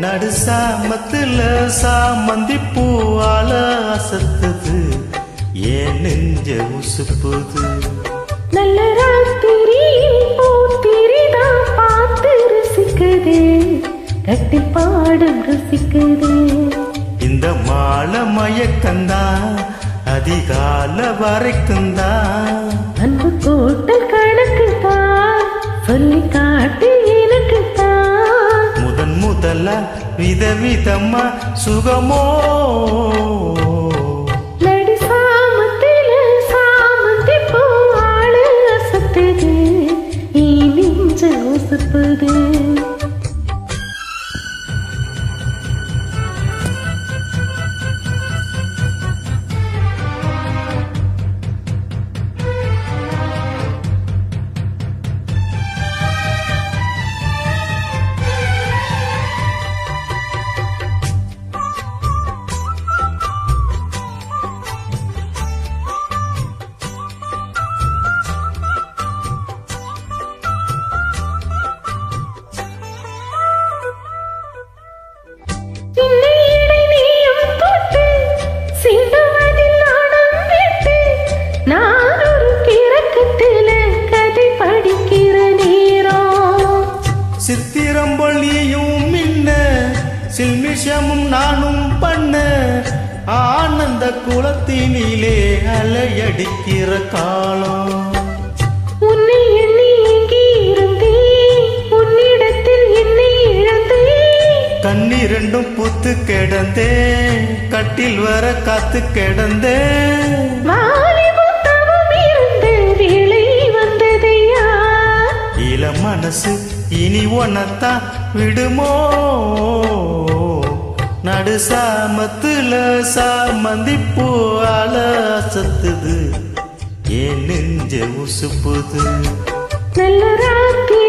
நடு சாமத்துல சாமந்தி பூவால அசத்துது. ஏன் நெஞ்ச உசுப்புது? நல்ல ராத்திரியில் பூத்திரிதான் பார்த்து ரசிக்குது. கட்டி பாடும் ரசிக்குது. இந்த மாலை மயக்கந்தான் அதிகால வரைக்கும் தான் விதவிதமா சுகமோ சித்திரம்போல் நீயும் மின்ன சில்மிஷமும் நானும் பண்ண ஆனந்த குளத்தினிலே அலையடிக்கிற காலம். உன்னை எண்ணி எங்கே இருந்தேன் உன்னிடத்தில் என்னை இழந்தேன். கண்ணிரண்டும் புத்து கிடந்தேன் கட்டில் வர காத்து கிடந்தேன். இனி விடுமோ? நடு சாமத்துல சாமந்தி பூவால சத்துது. ஏன் நெஞ்ச உசுப்புது? நல்ல ராத்திரியில்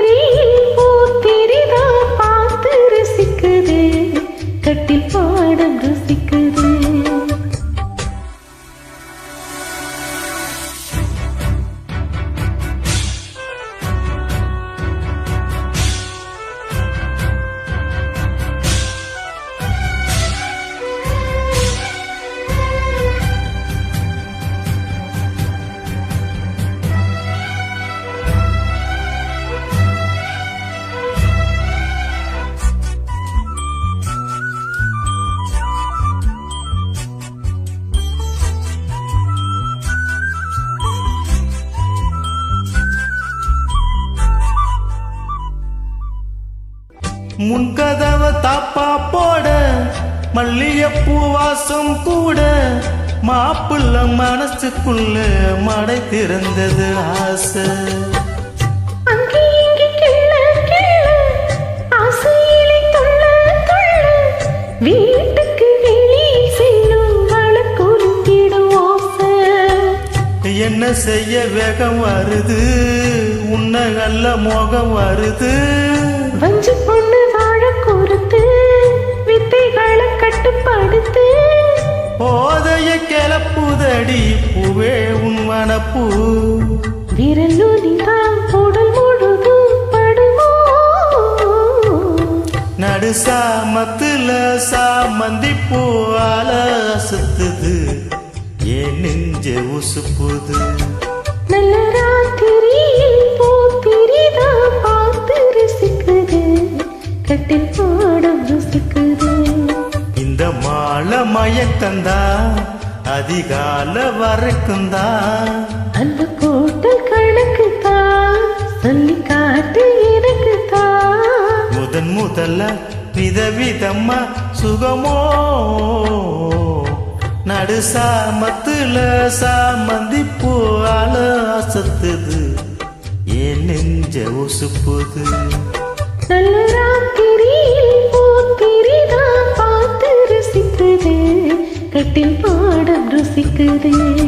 முன்கதவ தாப்பா போட மல்லிகைப்பூ வாசம் கூட மாப்பிள்ள மனசுக்குள்ள மடை திறந்தது ஆசை. என்ன செய்ய வேகம் வருது? உன்னை நல்ல மோகம் வருது? கிளப்புதடி பூவே உன் மனப்பூ உடல் முழுதும் படுமோ? நடு சாமத்துல சாமந்தி பூவால அசத்துது ஏன் நெஞ்ச உசுப்புது. நல்ல ராத்திரியில் பூத்திரிதான் பார்த்து ரசிக்குது. கட்டில் பாடம் ருசிக்குது. இந்த மாலை மயக்கந்தா. அதிகால வரைக்கும் தான். அன்பு கூட்டல் கணக்கு தான். சொல்லி காட்டு எனக்கு தான். முதன் முதல்ல விதவிதம்மா சுகமோ நடு சாமத்துல சாமந்தி பூவால அசத்துது. ஏன் நெஞ்ச உசுப்புது. நல்ல ராத்திரியில் ருசிக்குது தேங்க்யூ